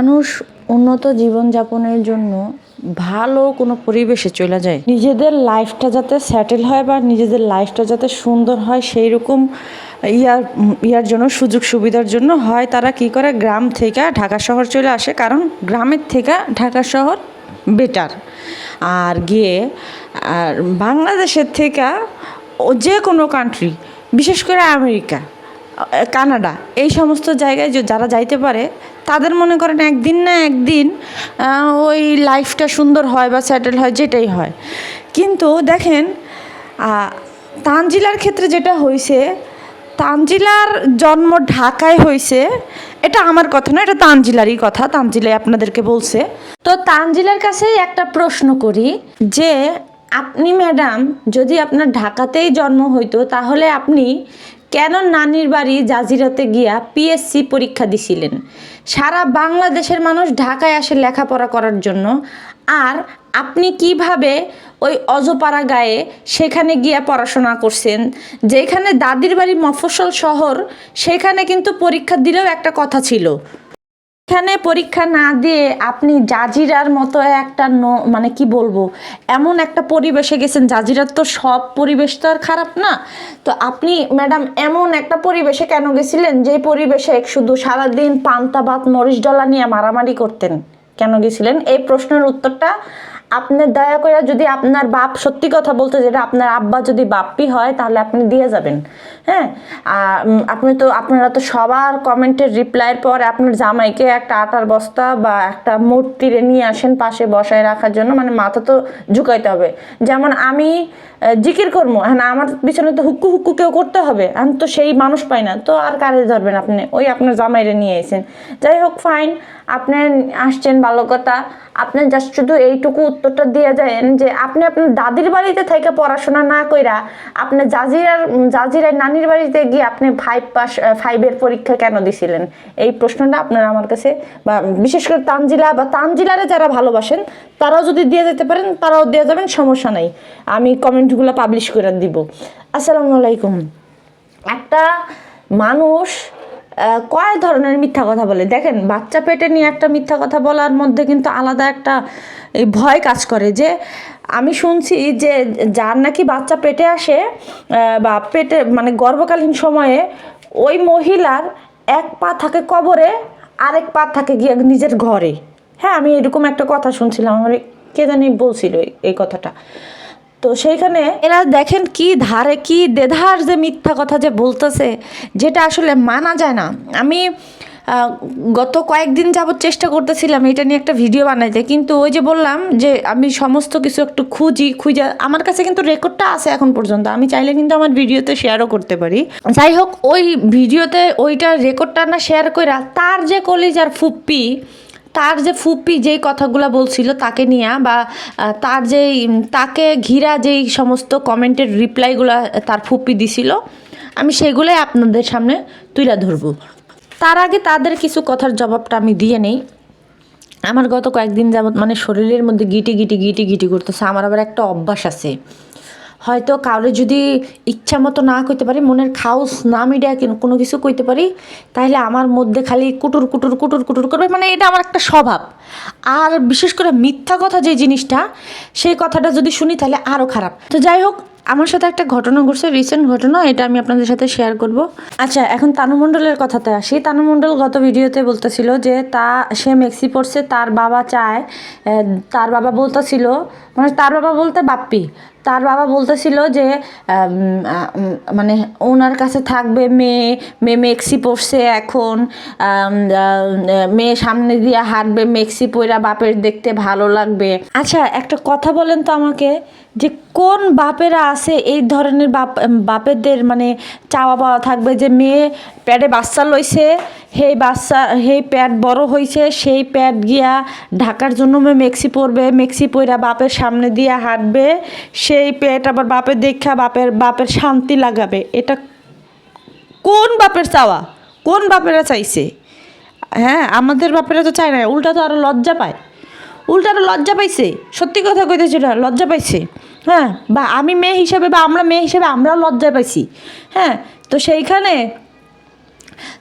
মানুষ উন্নত জীবনযাপনের জন্য ভালো কোনো পরিবেশে চলে যায়। নিজেদের লাইফটা যাতে সেটেল হয় বা নিজেদের লাইফটা যাতে সুন্দর হয় সেই রকম ইয়ার ইয়ার জন্য, সুযোগ সুবিধার জন্য হয়। তারা কি করে? গ্রাম থেকে ঢাকা শহর চলে আসে। কারণ গ্রামের থেকে ঢাকা শহর বেটার আর গিয়ে, আর বাংলাদেশের থেকে যে কোনো কান্ট্রি বিশেষ করে আমেরিকা কানাডা, এই সমস্ত জায়গায় যারা যাইতে পারে তাদের মনে করেন একদিন না একদিন ওই লাইফটা সুন্দর হয় বা সেটেল হয়, যেটাই হয়। কিন্তু দেখেন তানজিলার ক্ষেত্রে যেটা হয়েছে তানজিলার জন্ম ঢাকায় হয়েছে এটা আমার কথা না, এটা তানজিলারই কথা, তানজিলাই আপনাদেরকে বলছে। তো তানজিলার কাছেই একটা প্রশ্ন করি যে, আপনি ম্যাডাম যদি আপনার ঢাকাতেই জন্ম হইতো, তাহলে আপনি কেন নানির বাড়ি জাজিরাতে গিয়া পিএসসি পরীক্ষা দিছিলেন? সারা বাংলাদেশের মানুষ ঢাকায় আসে লেখাপড়া করার জন্য। আর আপনি কীভাবে ওই অজপাড়া গায়ে সেখানে গিয়া পড়াশোনা করছেন? যেখানে দাদির বাড়ি মফস্বল শহর, সেখানে কিন্তু পরীক্ষা দিলেও একটা কথা ছিল। এখানে পরীক্ষা না দিয়ে আপনি জাজিরার মতো একটা মানে কি বলব, এমন একটা পরিবেশে গেছেন, জাজিরার তো সব পরিবেশ তো আর খারাপ না। তো আপনি, ম্যাডাম, এমন একটা পরিবেশে কেন গেছিলেন, যে পরিবেশে শুধু সারাদিন পান্তা, ভাত, মরিচ ডলা নিয়ে মারামারি করতেন? কেন গেছিলেন? এই প্রশ্নের উত্তরটা আপনি দয়া করে যদি আপনার বাপ সত্যি কথা বলতে যেটা আপনার আব্বা যদি বাপ্পি হয়, তাহলে আপনি দিয়ে যাবেন। হ্যাঁ? আপনি তো, আপনারা তো সবার কমেন্টের রিপ্লাইয়ের পর আপনার জামাইকে একটা আটার বস্তা বা একটা মূর্তিরে নিয়ে আসেন পাশে বসায় রাখার জন্য মানে মাথা তো ঝুঁকাইতে হবে। যেমন আমি জিকির করব। হ্যাঁ আমার পিছনে তো হুক্কু হুক্কু কেউ করতে হবে। আমি তো সেই মানুষ পাই না। তো আর কারে ধরবেন আপনি? ওই আপনার জামাইরে নিয়ে এসেছেন যাই হোক ফাইন আপনি আসছেন ভালো কথা। আপনি জাস্ট শুধু এইটুকু উত্তরটা দিয়ে যাবেন যে আপনি আপনার দাদির বাড়িতে থেকে পড়াশোনা না কইরা আপনি জাজিরার জাজিরার নানির বাড়িতে গিয়ে আপনি ফাইভ পাস ফাইভের পরীক্ষা কেন দিছিলেন? এই প্রশ্নটা আপনারা আমার কাছে, বা বিশেষ করে তানজিলা বা তানজিলারে যারা ভালোবাসেন, তারাও যদি দিয়ে যেতে পারেন, তারাও দিয়ে যাবেন, সমস্যা নাই। আমি কমেন্টগুলো পাবলিশ করে দিব। আসসালামু আলাইকুম। একটা মানুষ কয় ধরনের মিথ্যা কথা বলে? দেখেন, বাচ্চা পেটে নিয়ে একটা মিথ্যা কথা বলার মধ্যে কিন্তু আলাদা একটা ভয় কাজ করে যে, আমি শুনছি যে যার নাকি বাচ্চা পেটে আসে বা পেটে মানে গর্ভকালীন সময়ে ওই মহিলার এক পা থাকে কবরে, আরেক পা থাকে গিয়ে নিজের ঘরে। হ্যাঁ আমি এরকম একটা কথা শুনছিলাম, আমার কে জানি বলছিল এই- কথাটা। তো সেইখানে এরা দেখেন কি ধারে, কি দেধার যে মিথ্যা কথা যে বলতেছে, যেটা আসলে মানা যায় না। আমি গত কয়েকদিন যাবত চেষ্টা করতেছিলাম এটা নিয়ে একটা ভিডিও বানাইতে, কিন্তু ওই যে বললাম যে আমি সমস্ত কিছু একটু খুঁজি, খুঁজে, আমার কাছে কিন্তু রেকর্ডটা আছে এখন পর্যন্ত, আমি চাইলে কিন্তু আমার ভিডিওতে শেয়ারও করতে পারি। যাই হোক, ওই ভিডিওতে ওইটা রেকর্ডটা না শেয়ার কইরা তার যে কলিজার ফুপ্পি তার যে ফুপি যেই কথাগুলো বলছিল তাকে নিয়ে, বা তার যেই তাকে ঘিরা যেই সমস্ত কমেন্টের রিপ্লাইগুলো তার ফুপি দিছিল, আমি সেগুলোই আপনাদের সামনে তুলে ধরবো। তার আগে তাদের কিছু কথার জবাবটা আমি দিয়ে নেই। আমার গত কয়েকদিন যাবত মানে শরীরের মধ্যে গিটি গিটি গিটি গিটি করতেছে, আমার আবার একটা অভ্যাস আছে। হয়তো কাউরে যদি ইচ্ছা মতো না কইতে পারি, মনের খাউস না মিডিয়া কোনো কিছু কইতে পারি তাহলে আমার মধ্যে খালি কুটুর কুটুর কুটুর কুটুর করবে। মানে এটা আমার একটা স্বভাব। আর বিশেষ করে মিথ্যা কথা যে জিনিসটা, সেই কথাটা যদি শুনি তাহলে আরও খারাপ। তো যাই হোক, আমার সাথে একটা ঘটনা ঘটছে রিসেন্ট ঘটনা, এটা আমি আপনাদের সাথে শেয়ার করব। আচ্ছা এখন তানুমণ্ডলের কথাতে আসি। তানুমণ্ডল গত ভিডিওতে বলতেছিল যে তা, সে মেক্সি পড়ছে তার বাবা চায় তার বাবা বলতেছিল মানে তার বাবা বলতে বাপ্পি। তার বাবা বলতেছিল যে মানে ওনার কাছে থাকবে মেয়ে মেয়ে মেক্সি পড়ছে এখন মেয়ে সামনে দিয়ে হাঁটবে, মেক্সি পইরা বাপের দেখতে ভালো লাগবে। আচ্ছা একটা কথা বলেন তো আমাকে। যে কোন বাপেরা আছে এই ধরনের বাপ বাপেদের মানে চাওয়া পাওয়া থাকবে যে মেয়ে প্যাডে বাচ্চা লইছে সেই বাচ্চা সেই প্যাড বড় হয়েছে সেই প্যাড গিয়া ঢাকার জন্য মেয়ে মেক্সি পরবে, মেক্সি পইরা বাপের সামনে দিয়ে হাঁটবে, সেই প্যাড আবার বাপের দেখা, বাপের বাপের শান্তি লাগাবে। এটা কোন বাপের চাওয়া? কোন বাপেরা চাইছে? হ্যাঁ আমাদের বাপেরা তো চায় না, উল্টা তো আরও লজ্জা পায়। উল্টা আরও লজ্জা পাইছে। সত্যি কথা কইতে না লজ্জা পাইছে। হ্যাঁ বা আমি মেয়ে হিসেবে বা আমরা মেয়ে হিসেবে আমরাও লজ্জা পাইছি। হ্যাঁ তো সেইখানে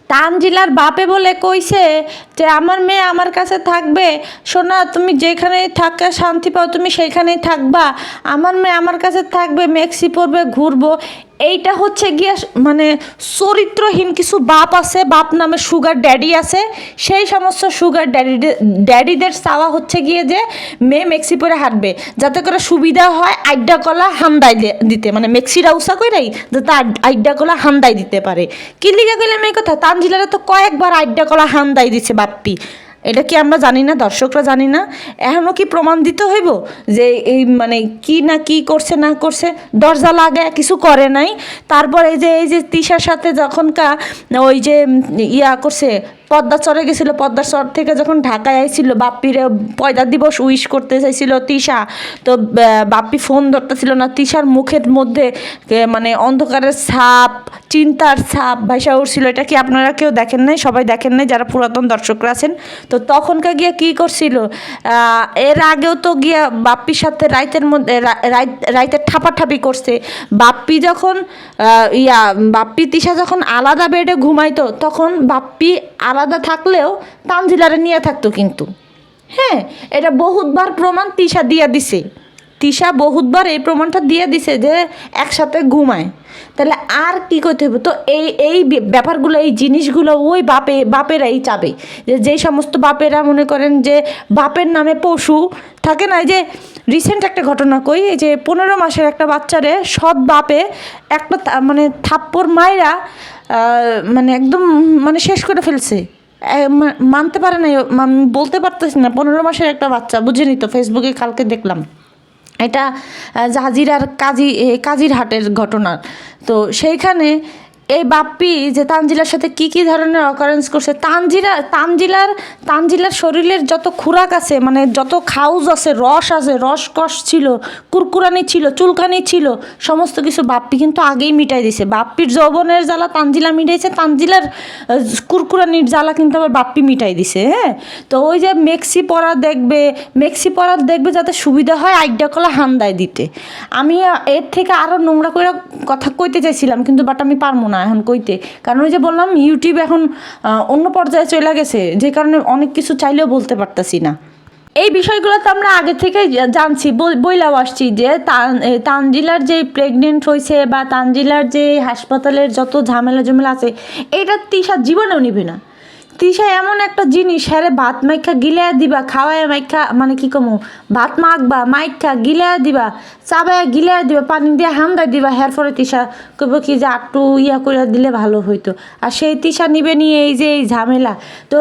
তানজিলার বাপে বলে কইছে যে, আমার মেয়ে আমার কাছে থাকবে। সোনা, তুমি যেখানেই থাকে, শান্তি পাও, তুমি সেইখানেই থাকবা। আমার মেয়ে আমার কাছে থাকবে, মেক্সি পরবে, ঘুরবো। এইটা হচ্ছে গিয়ে মানে চরিত্রহীন কিছু বাপ আছে। বাপ নামে সুগার ড্যাডি আছে। সেই সমস্ত সুগার ড্যাডি ড্যাডিদের চাওয়া হচ্ছে গিয়ে যে, মেয়ে মেক্সি পরে হাঁটবে। যাতে করে সুবিধা হয় আড্ডা কলা হান্দাই দিতে। মানে মেক্সিরা উষা কইরাই যাতে আড- আইডা কলা হান্দাই দিতে পারে। কি লিগা কইলাম এই কথা? তানজিলারে তো কয়েকবার আড্ডা কলা হান্দাই দিছে বাপ্পি। এটা কি আমরা জানি না? দর্শকরা জানি না। এখনও কি প্রমাণ দিতে হইব যে এই মানে কি না কি করছে, না করছে? দরজা লাগে কিছু করে নাই। তারপর এই যে এই যে তিশার সাথে যখনকার ওই যে ইয়া করছে পদ্মা চরে গেছিল পদ্মার চর থেকে যখন ঢাকায় আইছিল, বাপ্পিরে পয়দা দিবস উইশ করতে চাইছিল তিশা। তো বাপ্পি ফোন ধরতেছিল না, তিশার মুখের মধ্যে মানে অন্ধকারের ছাপ, চিন্তার ছাপ ভাইসা উঠছিল। এটা কি আপনারা কেউ দেখেন নাই? সবাই দেখেন নাই, যারা পুরাতন দর্শকরা আছেন? তো তখনকার গিয়া কি করছিল? এর আগেও তো গিয়া বাপ্পির সাথে রাইতের মধ্যে রাইতের ঠাপাঠাপি করছে। বাপ্পি যখন ইয়া, বাপ্পি, তিশা যখন আলাদা বেডে ঘুমাইতো, তখন বাপ্পি আলাদা থাকলেও তানজিলারে নিয়ে থাকতো কিন্তু। হ্যাঁ এটা বহুতবার প্রমাণ তিশা দিয়া দিছে। তিশা বহুতবার এই প্রমাণটা দিয়ে দিছে যে একসাথে ঘুমায়। তাহলে আর কি করতে হবে? তো এই এই ব্যাপারগুলো, এই জিনিসগুলো ওই বাপে, বাপেরাই চাবে। যে যেই সমস্ত বাপেরা মনে করেন যে বাপের নামে পশু, থাকে না যে রিসেন্ট একটা ঘটনা কই? এই যে পনেরো মাসের একটা বাচ্চারে সৎ বাপে একটা মানে থাপ্পড় মায়েরা মানে একদম মানে শেষ করে ফেলছে। মানতে পারে না বলতে পারতেছি না, পনেরো মাসের একটা বাচ্চা বুঝিনি তো ফেসবুকে কালকে দেখলাম। এটা জাহাজিরার কাজী এ, কাজীর হাটের ঘটনা। তো সেইখানে এই বাপ্পি যে তানজিলার সাথে কি কি ধরনের অকারেন্স করছে, তানজিলা, তানজিলার তানজিলার শরীরের যত খুরাক আছে মানে যত খাউজ আছে, রস আছে, রস কষ ছিল, কুরকুরানি ছিল, চুলকানি ছিল, সমস্ত কিছু বাপ্পি কিন্তু আগেই মিটাই দিছে। বাপ্পির যৌবনের জ্বালা তানজিলা মিটাইছে, তানজিলার কুরকুরানির জ্বালা কিন্তু আবার বাপ্পি মিটাই দিছে হ্যাঁ? তো ওই যে মেক্সি পরা দেখবে, মেক্সি পরা দেখবে যাতে সুবিধা হয় আইডা কলা হান্দায় দিতে। আমি এর থেকে আরও নোংরা করে কথা কইতে চাইছিলাম, কিন্তু বাট আমি পারব না। এখন কইতে। কারণ ওই যে বললাম ইউটিউব এখন অন্য পর্যায়ে চলে গেছে, যে কারণে অনেক কিছু চাইলেও বলতে পারতাছি না। এই বিষয়গুলো তো আমরা আগে থেকে জানছি, বই- বইলাও আসছি যে তানজিলার যে প্রেগনেন্ট হয়েছে বা তানজিলার যে হাসপাতালের যত ঝামেলা জমেলা আছে, এটা তিশা জীবনেও নিবে না। তিশা এমন একটা জিনিস হ্যারে ভাত মাইখা গিলায়া দিবা, খাওয়ায় মাইখা মানে কি কমু, ভাত মাখবা, মাইখা গিলায়া দিবা, চাবায় গিলায়া দিবা, পানি দিয়ে হান্দাই দিবা হ্যার পরে তিশা কইব কি যে একটু ইয়া করে দিলে ভালো হইতো। আর সেই তিশা নিবে নিয়ে এই যে এই ঝামেলা। তো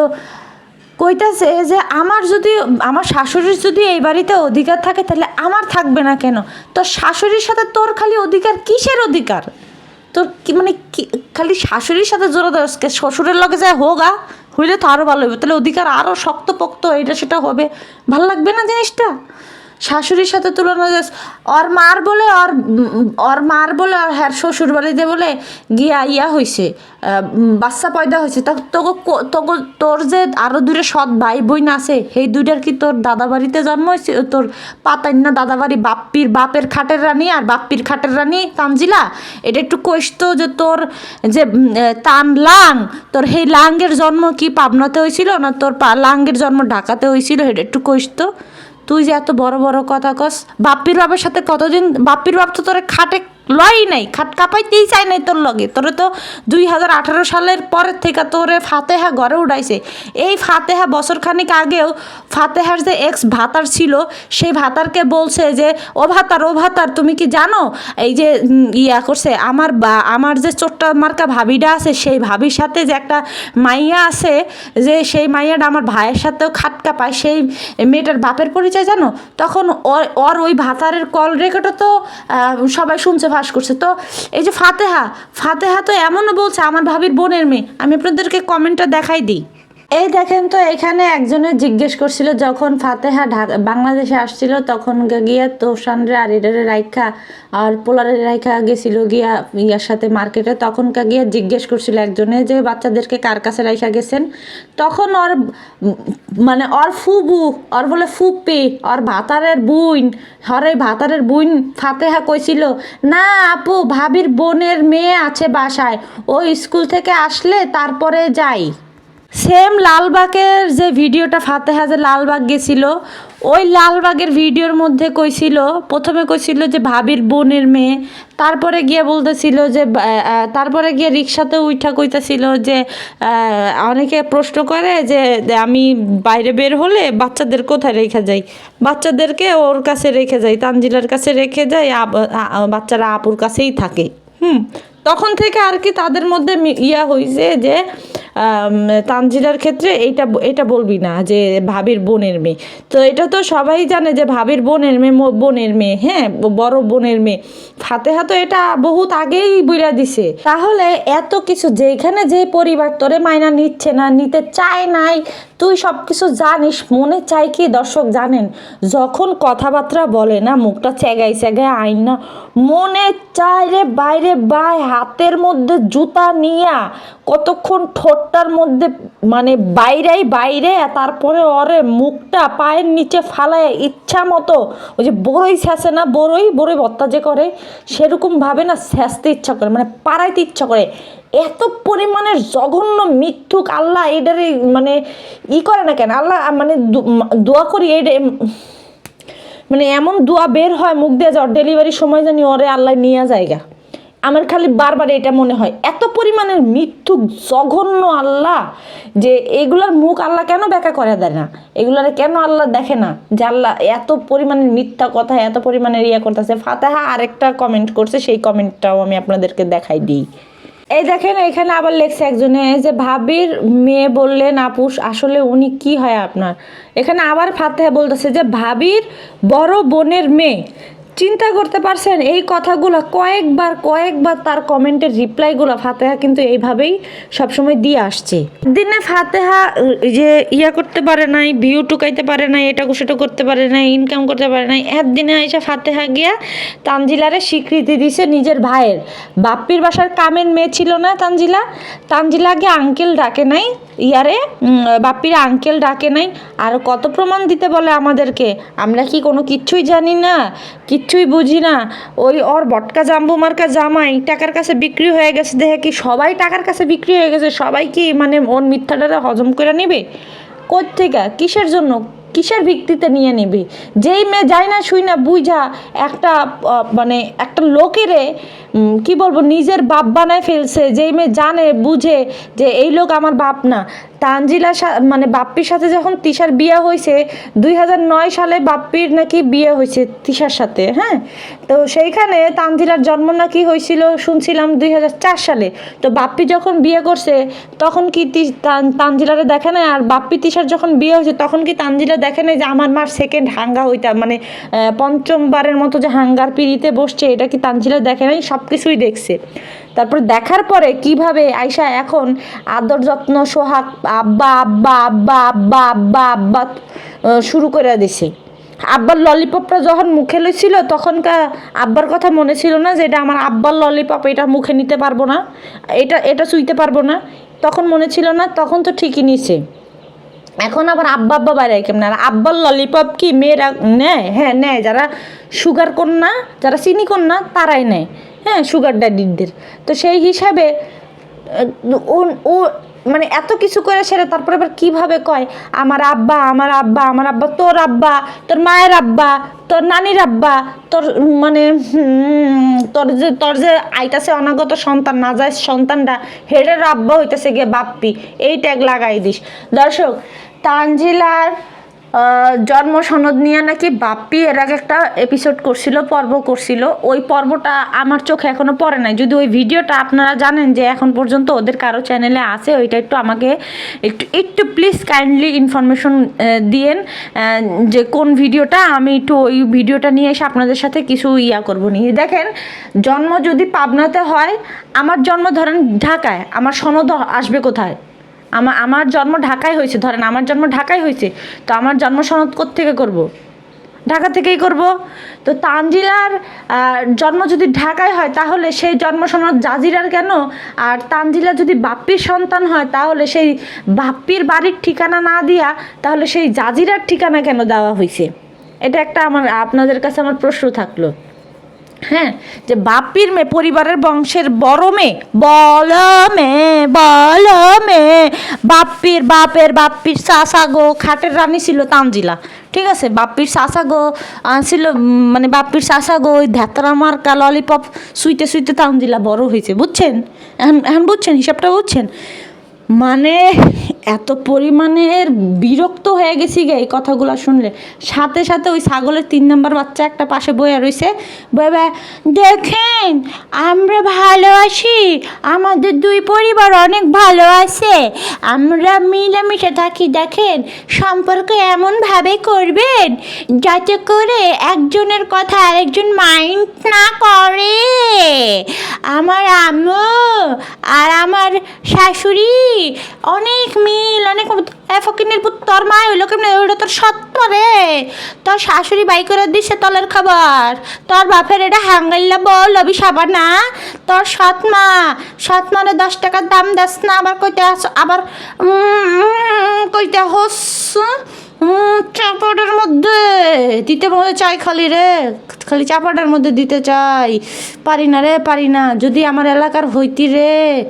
কইতাছে যে আমার যদি, আমার শাশুড়ির যদি এই বাড়িতে অধিকার থাকে, তাহলে আমার থাকবে না কেন? তো শাশুড়ির সাথে তোর খালি অধিকার কিসের অধিকার? তোর কি মানে কি, খালি শাশুড়ির সাথে জোর দরস শ্বশুরের লগে যায় হোগা? হইলে তো আরও ভালো হবে। তাহলে অধিকার আরও শক্তপোক্ত, এটা সেটা হবে। ভালো লাগবে না জিনিসটা? শাশুড়ির সাথে তুলনা যাস ওর মার বলে, ওর ওর মার বলে, ওর হ্যার শ্বশুর বাড়িতে বলে গিয়া ইয়া হয়েছে বাচ্চা পয়দা হয়েছে তা তোকে তোকে তোর যে আরও দূরে সৎ ভাই বোন আছে, সেই দুইটার কি তোর দাদা বাড়িতে জন্ম হয়েছে তোর পাতাইন্না দাদা বাড়ি বাপ্পির বাপের খাটের রানী আর বাপ্পির খাটের রানী তানজিলা? এটা একটু কইস যে তোর যে তান লাং, তোর সেই লাঙ্গের জন্ম কি পাবনাতে হয়েছিল না তোর পা- লাঙ্গের জন্ম ঢাকাতে হয়েছিল এটা একটু কইস তুই যে এত বড় বড় কথা কস, বাপ্পির বাপের সাথে কতদিন বাপ্পির বাপ তো তোরে খাটে লয়ই নাই, খাট কাপাইতেই চাই নাই তোর লগে। তোরে তো দুই হাজার আঠারো সালের পরের থেকে তোরে ফাতেহা ঘরে উঠাইছে এই ফাতেহা বছর খানিক আগেও ফাতেহার যে এক্স ভাতার ছিল সেই ভাতারকে বলছে যে, ও ভাতার ও ভাতার, তুমি কি জানো? এই যে ইয়া করছে, আমার বা, আমার যে চোট্টা মার্কা ভাবিটা আছে, সেই ভাবির সাথে যে একটা মাইয়া আছে, যে সেই মাইয়াটা আমার ভাইয়ের সাথেও খাটকা পায় সেই মেয়েটার বাপের পরিচয় জানো? তখন ওর ওই ভাতারের কল রেকর্ডও তো সবাই শুনছে ফাঁস করছে। তো এই যে ফাতেহা ফাতেহা তো এমনও বলছে, আমার ভাবির বোনের মেয়ে। আমি আপনাদেরকে কমেন্টটা দেখাই দিই। এই দেখেন তো, এখানে একজনে জিজ্ঞেস করছিল, যখন ফাতেহা ঢাকা বাংলাদেশে আসছিল, তখন গিয়া তোষানরে আর এটারে রাইখা আর পোলারে রাইখা গেছিল গিয়া ইয়ার সাথে মার্কেটে। তখন কা গিয়া জিজ্ঞেস করছিল একজনে যে, বাচ্চাদেরকে কার কাছে রাইখা গেছেন? তখন ওর মানে ওর ফুবু, ওর বলে ফুপি ওর ভাতারের বুইন এই ভাতারের বুইন ফাতেহা কইছিল, না আপু, ভাবির বোনের মেয়ে আছে বাসায় ও স্কুল থেকে আসলে তারপরে যাই। সেম লালবাগের যে ভিডিওটা ফাতেহা যে লালবাগ গেছিল, ওই লালবাগের ভিডিওর মধ্যে কইছিল, প্রথমে কইছিল যে ভাবির বোনের মেয়ে, তারপরে গিয়ে বলতেছিল যে তারপরে গিয়ে রিক্সাতে উঠা কইতেছিল যে অনেকে প্রশ্ন করে যে আমি বাইরে বের হলে বাচ্চাদের কোথায় রেখে যাই? বাচ্চাদেরকে ওর কাছে রেখে যাই, তানজিলার কাছে রেখে যাই বাচ্চারা আপুর কাছেই থাকে। হুম, তখন থেকে আর কি তাদের মধ্যে ইয়া হয়েছে যে তানজিলার ক্ষেত্রে এইটা এটা বলবি না যে ভাবির বোনের মেয়ে। তো এটা তো সবাই জানে যে ভাবির বোনের মেয়ে বোনের মেয়ে হ্যাঁ বড় বোনের মেয়ে। ফাতেহা তো এটা বহুত আগেই বুইরা দিছে। তাহলে এত কিছু যেখানে যে পরিবার তোরে মাইনা নিচ্ছে না, নিতে চায় নাই তুই সব কিছু জানিস, মনে চাই কি দর্শক জানেন, যখন কথাবার্তা বলে না, মুখটা চেগাই চেগাই আইন না, মনে চায় রে বাইরে বাই, হাতের মধ্যে জুতা নিয়া, কতক্ষণ ঠোঁটটার মধ্যে মানে বাইরেই বাইরে, তারপরে ওরে মুখটা পায়ের নিচে ফালায় ইচ্ছা মতো, ওই যে বড়ই ছেঁচে না বড়ই বড়ই ভত্তা যে করে সেরকমভাবে না ছেঁচতে ইচ্ছা করে মানে পাড়াইতে ইচ্ছা করে এত পরিমাণের জঘন্য মিথ্যুক আল্লাহ এটারে মানে ই করে না কেন? আল্লাহ মানে দোয়া করি এটা মানে এমন দোয়া বের হয় মুখ দিয়ে যাওয়ার ডেলিভারির সময় জানি ওরে আল্লাহ নিয়ে জায়গা আমার খালি বারবার এটা মনে হয়। এত পরিমাণের মিথ্যুক, জঘন্য আল্লাহ যে এগুলার মুখ আল্লাহ কেন ব্যাখ্যা করে দেয় না? এগুলারে কেন আল্লাহ দেখে না? যে আল্লাহ এত পরিমাণের মিথ্যা কথা, এত পরিমাণের ইয়ে করতেছে। ফাতেহা আরেকটা কমেন্ট করছে, সেই কমেন্টটাও আমি আপনাদেরকে দেখাই দিই। এই দেখেন, এখানে আবার লেখছে একজনে যে ভাবির মেয়ে বললেন, আপুস, আসলে উনি কি হয় আপনার? এখানে আবার ফাতে বলতেছে যে, ভাবির বড় বোনের মেয়ে। চিন্তা করতে পারছেন? এই কথাগুলো কয়েকবার কয়েকবার তার কমেন্টের রিপ্লাইগুলো ফাতেহা কিন্তু এইভাবেই সবসময় দিয়ে আসছে। দিনে ফাতেহা যে ইয়া করতে পারে নাই ভিউ টুকাইতে পারে নাই, এটা সেটা করতে পারে নাই ইনকাম করতে পারে নাই, একদিনে আইসা ফাতেহা গিয়া তানজিলারে স্বীকৃতি দিছে নিজের ভাইয়ের। বাপ্পির বাসার কামের মেয়ে ছিল না তানজিলা। তানজিলা আগে আঙ্কেল ডাকে নাই, ইয়ারে বাপ্পির আঙ্কেল ডাকে নাই। আর কত প্রমাণ দিতে বলে আমাদেরকে? আমরা কি কোনো কিচ্ছুই জানি না। কিচ্ছুই বুঝি না। ওই ওর বটকা জাম্বু মার্কা জামাই টাকার কাছে বিক্রি হয়ে গেছে। দেখে কি সবাই টাকার কাছে বিক্রি হয়ে গেছে? সবাই কি মানে ওর মিথ্যাটারে হজম করে নেবে? কোথেকে কিসের জন্য? কিসের ভিত্তিতে নিয়ে নিবি? যেই মেয়ে যায় না শুই না বুঝা একটা মানে একটা লোকেরে কি বলব, নিজের বাপ বানায় ফেলছে। যেই মেয়ে জানে, বুঝে যে এই লোক আমার বাপ না। তানজিলা মানে বাপ্পির সাথে যখন তিশার বিয়ে হয়েছে, দুই হাজার নয় সালে বাপ্পির নাকি বিয়ে হয়েছে তিশার সাথে হ্যাঁ? তো সেইখানে তানজিলার জন্ম নাকি হয়েছিল শুনছিলাম দুই হাজার চার সালে। তো বাপ্পি যখন বিয়ে করছে, তখন কি তানজিলারে দেখে না আর বাপ্পি তিশার যখন বিয়ে হয়েছে, তখন কি তানজিলা দেখে না যে আমার মার সেকেন্ড হাঙ্গা হইতাম মানে পঞ্চমবারের মতো যে হাঙ্গার পিড়িতে বসছে, এটা কি তানজিলা দেখে নাই? সব কিছুই দেখছে। তারপর দেখার পরে কীভাবে আয়সা এখন আদর যত্ন, সোহাগ, আব্বা আব্বা আব্বা আব্বা আব্বা আব্বা শুরু করে দিছে। আব্বার ললিপপটা যখন মুখে লইছিল, তখনকার আব্বার কথা মনে ছিল না যে এটা আমার আব্বার ললিপপ, এটা মুখে নিতে পারব না, এটা এটা চুইতে পারব না। তখন মনে ছিল না, তখন তো ঠিকই নিছে। এখন আবার আব্বা আব্বা বাইরে কেমন? আর আব্বার ললিপপ কি মেয়েরা নেয়? হ্যাঁ নেয়। যারা সুগার কন্যা, যারা চিনি কন্যা, তারাই নেয়। হ্যাঁ সুগার ড্যাডিদের তো সেই হিসাবে ও মানে এত কিছু করে সেরে তারপরে আবার কীভাবে কয়? আমার আব্বা আমার আব্বা আমার আব্বা, তোর আব্বা, তোর মায়ের আব্বা, তোর নানির আব্বা, তোর মানে তোর যে তোর যে আইতাছে অনাগত সন্তান না যায় সন্তানটা হেডের আব্বা হইতেছে গিয়ে বাপ্পি। এই ট্যাগ লাগাই দিস। দর্শক, তানজিলার জন্ম সনদ নিয়ে নাকি বাপ্পি এর আগে একটা এপিসোড করছিল, পর্ব করছিল। ওই পর্বটা আমার চোখে এখনও পড়ে নাই। যদি ওই ভিডিওটা আপনারা জানেন যে এখন পর্যন্ত ওদের কারও চ্যানেলে আছে, ওইটা একটু আমাকে একটু একটু প্লিজ কাইন্ডলি ইনফরমেশন দিয়েন যে কোন ভিডিওটা আমি একটু ওই ভিডিওটা নিয়ে এসে আপনাদের সাথে কিছু ইয়া করব নি। দেখেন, জন্ম যদি পাবনাতে হয়, আমার জন্ম ধরেন ঢাকায়, আমার সনদ আসবে কোথায়? আমার আমার জন্ম ঢাকায় হয়েছে, ধরেন আমার জন্ম ঢাকায় হয়েছে, তো আমার জন্ম সনদ থেকে করব। ঢাকা থেকেই করব? তো তানজিলার জন্ম যদি ঢাকায় হয়, তাহলে সেই জন্ম সনদ জাজিরার কেন? আর তানজিলা যদি বাপ্পির সন্তান হয়, তাহলে সেই বাপ্পির বাড়ির ঠিকানা না দিয়া, তাহলে সেই জাজিরার ঠিকানা কেন দেওয়া হয়েছে এটা একটা আমার, আপনাদের কাছে আমার প্রশ্ন থাকল। হ্যাঁ যে বাপির মেয়ে, পরিবারের বংশের বড় মেয়ে। বল মেয়ে বল মেয়ে। বাপ্পির বাপের বাপ্পির চাষা গো, খাটের রানী ছিল তানজিলা। ঠিক আছে? বাপ্পির চাষা গো ছিল মানে বাপ্পির চাষা গো, ওই ধ্যাতরা মার্কা, ললিপপ সুইতে সুইতে তানজিলা বড় হয়েছে, বুঝছেন? এখন এখন বুঝছেন? হিসাবটা বুঝছেন? মানে এত পরিমাণের বিরক্ত হয়ে গেছি গে এই কথাগুলো শুনলে। সাথে সাথে ওই ছাগলের তিন নম্বর বাচ্চা একটা পাশে বয়ে রয়েছে বয়ে দেখেন, আমরা ভালো আছি। আমাদের দুই পরিবার অনেক ভালো আছে। আমরা মিলেমিশে থাকি, দেখেন। সম্পর্ক এমনভাবে করবেন যাতে করে একজনের কথা আরেকজন মাইন্ড না করে। আমার আম্মু আর আমার শাশুড়ি অনেক মিল অনেক ফকিনের পুত, তোর মা হইল কেমন? ওইটা তোর সত্য রে। তোর শাশুড়ি বাই করে দিছে তলের খাবার। তোর বাপের এটা হাঙ্গাইল্লা বল অবি সাবার না। তোর সৎ মা। সৎ মানে দশ টাকার দাম দাস না। আবার কইতে আস- আবার কইতে হস চাপাটার মধ্যে। দিতে মনে চাই খালি রে। খালি চাপাটার মধ্যে দিতে চাই। পারি না রে, পারি না। যদি আমার এলাকার হইতি রে।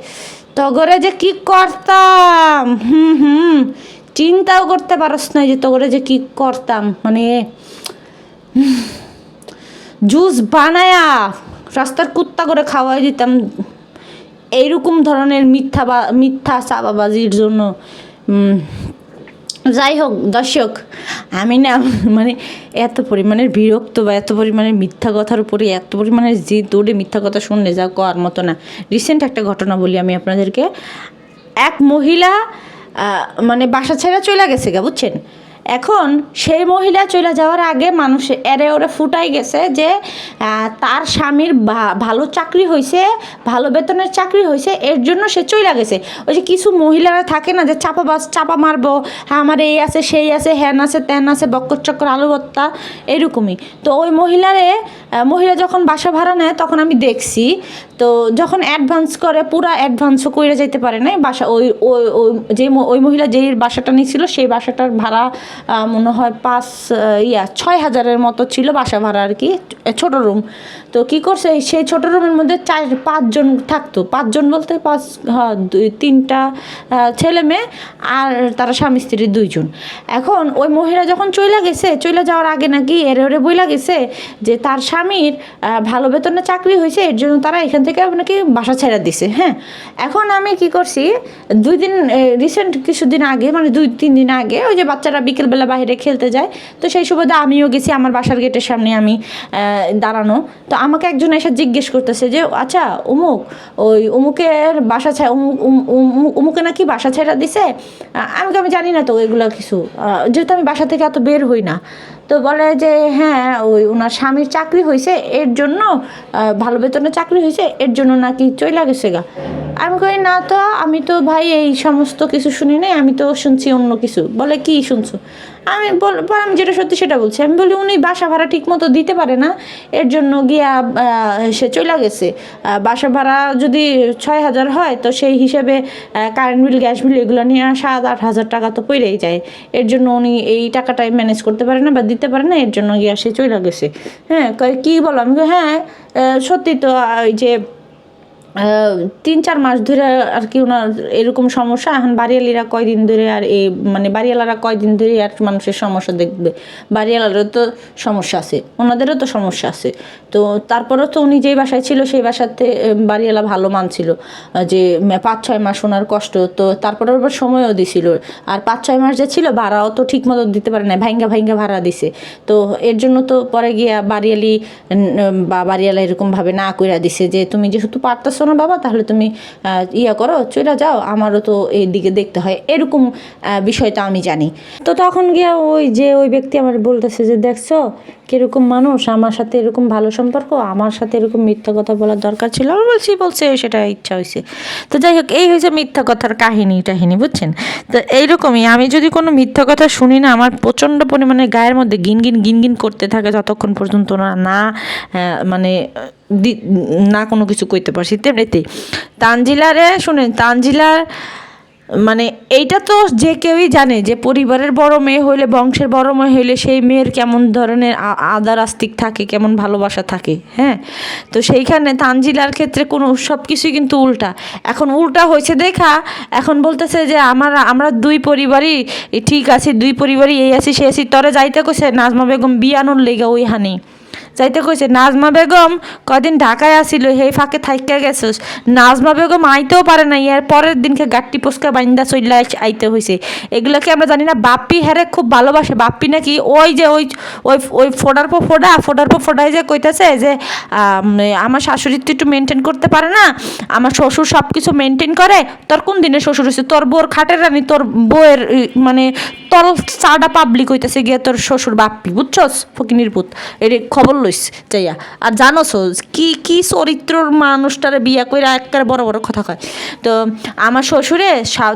তগরে যে কি করতাম? হুম হুম। চিন্তাও করতে পারস না যে তগরে যে কি করতাম। মানে জুস বানায়া রাস্তার কুত্তা করে খাওয়াই দিতাম। এইরকম ধরনের মিথ্যা বা, মিথ্যা চাপাবাজির জন্য যাই হোক, দর্শক, আমি না মানে এত পরিমাণের বিরক্ত বা এত পরিমাণের মিথ্যা কথার উপরে এত পরিমাণের যে দৌড়ে মিথ্যা কথা শুনলে যা কর মতো না। রিসেন্ট একটা ঘটনা বলি আমি আপনাদেরকে। এক মহিলা মানে বাসা ছেড়ে চলে গেছে গা, বুঝছেন? এখন সেই মহিলা চলে যাওয়ার আগে মানুষ এরে ওরে ফুটাই গেছে যে তার স্বামীর ভালো চাকরি হয়েছে ভালো বেতনের চাকরি হয়েছে এর জন্য সে চলে গেছে। ওই যে কিছু মহিলারা থাকে না যে, চাপা বাস, চাপা মারবো হ্যাঁ আমার এই আছে, সেই আছে, হ্যান আছে, ত্যান আছে, বক্কর চক্কর, আলু ভর্তা, এরকমই। তো ওই মহিলারে মহিলা যখন বাসা ভাড়া নেয়, তখন আমি দেখছি তো যখন অ্যাডভান্স করে, পুরা অ্যাডভান্সও করে যেতে পারে না বাসা, ওই ওই যে ওই মহিলা যেই বাসাটা নিয়েছিল সেই বাসাটার ভাড়া মনে হয় পাঁচ ইয়া, ছয় হাজারের মতো ছিল বাসা ভাড়া আর কি ছোট রুম তো কি করছে সেই ছোট রুমের মধ্যে চার, পাঁচজন থাকতো। পাঁচজন বলতে পাঁচ হ্যাঁ দুই, তিনটা ছেলে মেয়ে আর তারা স্বামী স্ত্রী দুইজন। এখন ওই মহিলা যখন চলে গেছে চলে যাওয়ার আগে নাকি এরে ওরে বইলা গেছে যে তার স্বামীর ভালো বেতনে চাকরি হয়েছে এর জন্য তারা এখান থেকে নাকি বাসা ছেড়ে দিছে হ্যাঁ? এখন আমি কি করছি দুই দিন রিসেন্ট কিছুদিন আগে মানে দুই তিন দিন আগে ওই যে বাচ্চারা বিকেলবেলা বাইরে খেলতে যায় তো সেই সুবাদে আমিও গেছি আমার বাসার গেটের সামনে আমি দাঁড়ানো। তো আমাকে একজন এসে জিজ্ঞেস করতেছে যে আচ্ছা অমুক ওই অমুকের বাসা ছা অমুক- উম- উম- অমুকে নাকি বাসা ছেড়া দিছে? আহ, আমি তো আমি জানি না তো এগুলো কিছু। যেহেতু আমি বাসা থেকে এত বের হই না। তো বলে যে হ্যাঁ ওই ওনার স্বামীর চাকরি হয়েছে এর জন্য ভালো বেতনে চাকরি হয়েছে এর জন্য নাকি চইলা গেছে গা আমি কই না তো, আমি তো ভাই এই সমস্ত কিছু শুনি নাই, আমি তো শুনছি অন্য কিছু। বলে, কি শুনছো? আমি বল আমি যেটা সত্যি সেটা বলছি। আমি বলি, উনি বাসা ভাড়া ঠিক মতো দিতে পারে না। এর জন্য গিয়া সে চলে গেছে। বাসা ভাড়া যদি ছয় হাজার হয়, তো সেই হিসেবে কারেন্ট বিল গ্যাস বিল এগুলো নিয়ে সাত আট হাজার টাকা তো পড়েই যায়। এর জন্য উনি এই টাকাটাই ম্যানেজ করতে পারে না বা দিতে পারে না, এর জন্য গিয়া সে চলে গেছে। হ্যাঁ কী বলো? আমি হ্যাঁ সত্যি তো ওই যে তিন চার মাস ধরে আর কি ওনার এরকম সমস্যা। এখন বাড়িয়ালিরা কয়দিন ধরে আর এই মানে বাড়িওয়ালারা কয়দিন ধরে আর মানুষের সমস্যা দেখবে। বাড়িওয়ালারও তো সমস্যা আছে ওনাদেরও তো সমস্যা আছে। তো তারপরেও তো উনি যেই বাসায় ছিল সেই বাসাতে আহ, বাড়িওয়ালা ভালো মানছিল। যে পাঁচ ছয় মাস ওনার কষ্ট তো তারপরে আবার সময়ও দিছিল। আর পাঁচ ছয় মাস যে ছিল ভাড়াও তো ঠিক মতো দিতে পারে না ভাইঙ্গা ভাইঙ্গা ভাড়া দিছে। তো এর জন্য তো পরে গিয়া বাড়িয়ালি বা বাড়িওয়ালা এরকমভাবে না কইরা দিছে যে তুমি যেহেতু পারতেছো পারতেছো না বাবা, তাহলে তুমি ইয়া করো, চলে যাও, আমারও তো এই দিকে দেখতে হয়। এরকম বিষয়টা আমি জানি। তো তখন গিয়া ওই যে ওই ব্যক্তি আমার বলতেছে যে, দেখছ কীরকম মানুষ? আমার সাথে এরকম ভালো সম্পর্ক? আমার সাথে এরকম মিথ্যা কথা বলার দরকার ছিল? আমি বলছি, বলছে, সেটা ইচ্ছা হয়েছে। তো যাই হোক, এই হয়েছে মিথ্যা কথার কাহিনী, টাহিনী, বুঝছেন? তো এইরকমই, আমি যদি কোনো মিথ্যা কথা শুনি না, আমার প্রচণ্ড পরিমাণে গায়ের মধ্যে গিন গিন গিন গিন করতে থাকে যতক্ষণ পর্যন্ত না না মানে না কোনো কিছু কইতে পারছি। তেমনিতেই, তানজিলারে শুনেন, তানজিলার মানে এইটা তো যে কেউই জানে যে পরিবারের বড় মেয়ে হইলে, বংশের বড় মেয়ে হইলে সেই মেয়ের কেমন ধরনের আদার আস্তিক থাকে, কেমন ভালোবাসা থাকে হ্যাঁ? তো সেইখানে তানজিলার ক্ষেত্রে কোনো সব কিছুই কিন্তু উল্টা। এখন উল্টা হয়েছে দেখা, এখন বলতেছে যে আমার, আমরা দুই পরিবারই ঠিক আছে, দুই পরিবারই এই আছি সে আছি, তরে যাইতে কইছে, নাজমা বেগম বিয়ানোর লেগা ওই হানি যাইতে কইছে, নাজমা বেগম, কদিন ঢাকায় আসিল সেই ফাঁকে থাইকা গেছিস। নাজমা বেগম আইতেও পারে না এর পরের দিনকে গাট্টি পোস্কা বাইন্দা আইস- আইতে হয়েছে এগুলোকে আমরা জানি না, বাপ্পি হ্যারে খুব ভালোবাসে। বাপ্পি নাকি ওই যে ওই ওই ওই ফোডার পর ফোডা ফোডার পর ফোডায় যে কইতাছে যে আমার শাশুড়ি তো একটু মেনটেন করতে পারে না, আমার শ্বশুর সব কিছু মেনটেন করে, তোর কোন দিনে শ্বশুর হয়েছে তোর বোর খাটের রানি, তোর বউয়ের মানে তল চাটা পাবলিক হইতেছে গিয়ে তোর শ্বশুর বাপ্পি, বুঝছস? ফকিনির পুত, এর খবর লইস যাইয়া। আর জানোস, কি কি চরিত্রর মানুষটারে বিয়া কইরা একবারে বড় বড় কথা কয়? তো আমার শ্বশুরে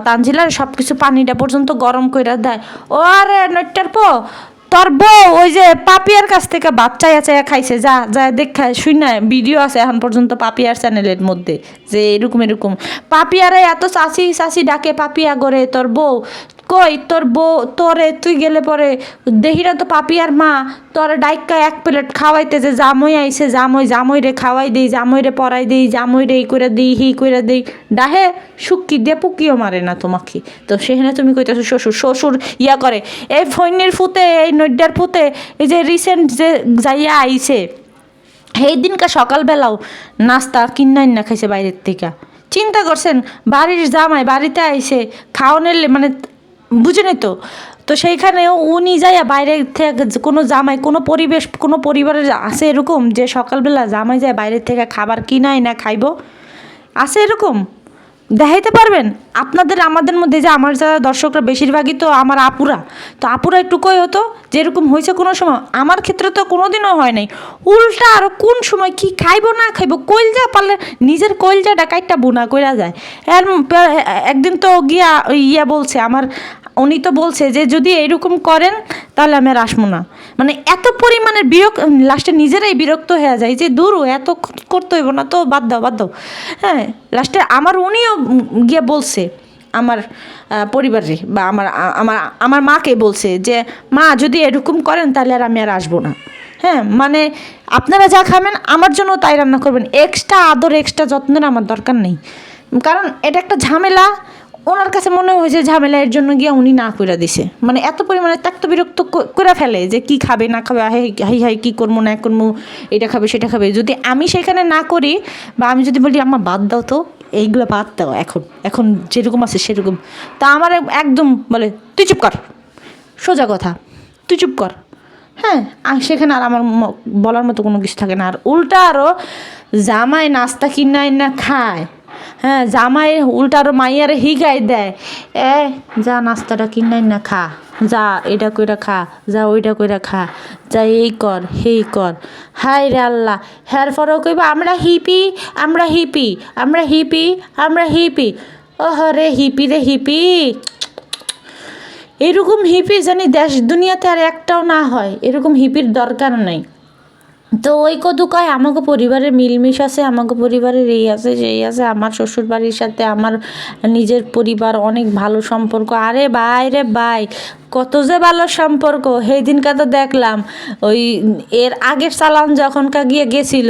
তানজিলার সব কিছু পানিটা পর্যন্ত গরম কইরা দেয়। ও আরে নইটার পো, তোর বউ ওই যে পাপিয়ার কাছ থেকে বাচ্চা চাইয়া খাইছে, যা যা, দেখা, শুই না, ভিডিও আছে এখন পর্যন্ত পাপিয়ার চ্যানেলের মধ্যে, যে এরকম এরকম। পাপিয়ারে এত চাষি চাষি ডাকে, পাপিয়া করে তোর বউ কই, তোর বউ, তোরে তুই গেলে পরে দেহিরা তো পাপিয়ার মা, তোরে ডাইকা এক প্লেট খাওয়াইতে যে জামই আইছে, জামই জামই রে খাওয়াই দেই, জামই রে পরাই দেই, জামই রে এই করে দিই, হি করে দেই। ডাহে সুক্কি দিয়ে পুকিও মারে না তোমাকে। তো সেখানে তুমি কইতেছো, শ্বশুর শ্বশুর ইয়া করে। এই ফৈনির ফুতে, এই নৈডার ফুতে, এই যে রিসেন্ট যে যাইয়া আইছে সেই দিনকা সকালবেলাও নাস্তা কিনাই না খাইছে বাইরের থেকে। চিন্তা করছেন, বাড়ির জামাই বাড়িতে আইছে, খাওয়ানোর মানে বুঝেনি তো। তো সেইখানেও উনি যাইয়া বাইরে থেকে কোনো জামাই, কোনো পরিবেশ, কোনো পরিবারের আছে এরকম যে সকালবেলা জামাই যায় বাইরের থেকে খাবার কিনাই না খাইব, আছে এরকম? দেখাইতে পারবেন? আপনাদের, আমাদের মধ্যে যে আমার যারা দর্শকরা বেশিরভাগই তো আমার আপুরা। তো আপুরা একটু কই হতো যেরকম হয়েছে কোনো সময়, আমার ক্ষেত্রে তো কোনো দিনও হয় নাই। উল্টা আরও কোন সময় কি খাইবো না খাইবো কইলজা পারলে নিজের কইলজাটা কাইটটা বোনা কইরা যায়। একদিন তো গিয়া, ইয়া বলছে, আমার উনি তো বলছে যে যদি এরকম করেন, তাহলে আমি আর আসব না। মানে এত পরিমাণের বিরক্ত লাস্টে নিজেরাই বিরক্ত হয়ে যায় যে, দূর এত করতে হইব না তো, বাদ দাও বাদ দাও। হ্যাঁ লাস্টে আমার, উনিও গিয়ে বলছে আমার পরিবারে বা আমার আমার আমার মাকে বলছে যে, মা, যদি এরকম করেন, তাহলে আর আমি আর আসব না। হ্যাঁ মানে আপনারা যা খাবেন, আমার জন্য তাই রান্না করবেন। এক্সট্রা আদর, এক্সট্রা যত্নের আমার দরকার নেই। কারণ এটা একটা ঝামেলা ওনার কাছে মনে হয়েছে ঝামেলা এর জন্য গিয়ে উনি না করে দিছে। মানে এত পরিমাণে ত্যাক্ত বিরক্ত করে ফেলে যে কি খাবে, না খাবে হাই হাই, কী করব না করব এটা খাবে, সেটা খাবে। যদি আমি সেখানে না করি বা আমি যদি বলি আমার বাদ দাও তো, এইগুলো বাদ দাও, এখন এখন যেরকম আছে সেরকম। তা আমার একদম বলে, তুই চুপ কর, সোজা কথা, তুই চুপ কর। হ্যাঁ আর সেখানে আর আমার বলার মতো কোনো কিছু থাকে না। আর উল্টা আরও জামায় নাস্তা কিনাই না খায় হ্যাঁ জামাই উল্টা আরও মাইয়ারে হিগাই দেয়। এ, যা নাস্তাটা কিনাই না খা। যা এটা কইরা খা, যা ওইটা কইরা খা। যা এই কর, হেই কর। হাই রে আল্লাহ। হ্যার পরেও কইবা, আমরা হিপি আমরা হিপি আমরা হিপি আমরা হিপি। ওহ রে, হিপি রে, হিপি। এরকম হিপি জানি দেশ দুনিয়াতে আর একটাও না হয়। এরকম হিপির দরকার নাই। তো ওই কদু কয় আমাকে পরিবারের মিলমিশ আছে, আমাকে পরিবারের এই আছে সেই আছে, আমার শ্বশুর বাড়ির সাথে আমার নিজের পরিবার, অনেক ভালো সম্পর্ক। আরে ভাই রে ভাই কত যে ভালো সম্পর্ক। সেই দিনকা তো দেখলাম, ওই এর আগের চালান যখনকা গিয়ে গেছিল,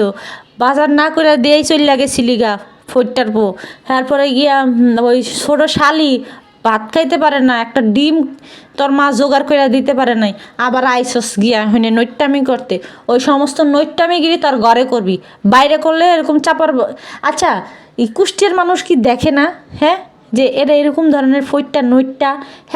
বাজার না করে দিয়েই চলে গেছিলি গা ফোরটার পো তারপরে গিয়া ওই ছোটো শালি ভাত খাইতে পারে না, একটা ডিম তোর মা জোগাড় করে দিতে পারে নাই, আবার আইসস গিয়া হইনে নৈট্টামি করতে। ওই সমস্ত নৈট্টামিগিরি তার ঘরে করবি, বাইরে করলে এরকম চাপার আচ্ছা এই কুষ্টিয়ার মানুষ কি দেখে না? হ্যাঁ? যে এরা এরকম ধরনের ফইটটা নইটটা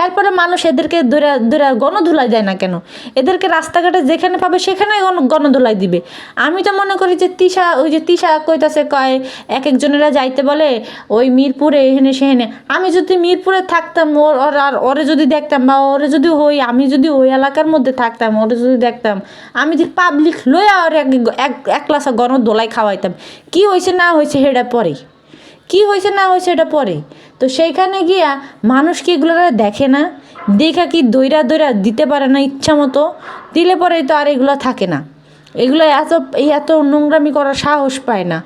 এরপরে মানুষ এদেরকে ধরে ধরে গণধুলাই দেয় না কেন? এদেরকে রাস্তাঘাটে যেখানে পাবে সেখানে গণ, গণধুলাই দিবে। আমি তো মনে করি যে তিশা, ওই যে তিশা কইতাছে কয়, এক একজনেরা যাইতে বলে, ওই মিরপুরে এখানে সেখানে আমি যদি মিরপুরে থাকতাম, ওর আর ওরে যদি দেখতাম বা ওরে যদি হই, আমি যদি ওই এলাকার মধ্যে থাকতাম, ওরে যদি দেখতাম, আমি যে পাবলিক লইয়া ওর এক এক ক্লাসে গণ দোলাই খাওয়াইতাম, কি হয়েছে না হয়েছে সেটা পরে কি হয়েছে না হয়েছে এটা পরে। তো সেইখানে গিয়া মানুষ কি এগুলো দেখে না? দেখা কি দইরা দইরা দিতে পারে না ইচ্ছা মতো? দিলে পরেই তো আর এগুলো থাকে না। এগুলো এত এত নোংরামি করার সাহস পায় না।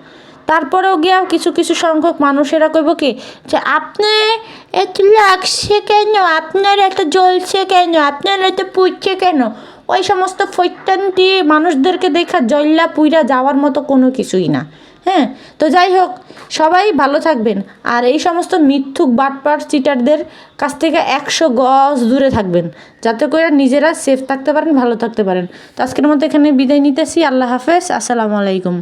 তারপরেও গিয়া কিছু কিছু সংখ্যক মানুষেরা কইব কি যে, আপনি এত লাগছে কেন? আপনার এত জ্বলছে কেন? আপনার এত পুড়ছে কেন? ওই সমস্ত ফৈত্যান দিয়ে মানুষদেরকে দেখা জল্লা পুইরা যাওয়ার মতো কোনো কিছুই না। হ্যাঁ তো যাই হোক, সবাই ভালো থাকবেন। আর এই সমস্ত মিথ্যুক বাটপাট চিটারদের কাছ থেকে একশো গজ দূরে থাকবেন, যাতে করে নিজেরা সেফ থাকতে পারেন, ভালো থাকতে পারেন। তো আজকের মতো এখানে বিদায় নিতেছি। আল্লাহ হাফেজ। আসসালামু আলাইকুম।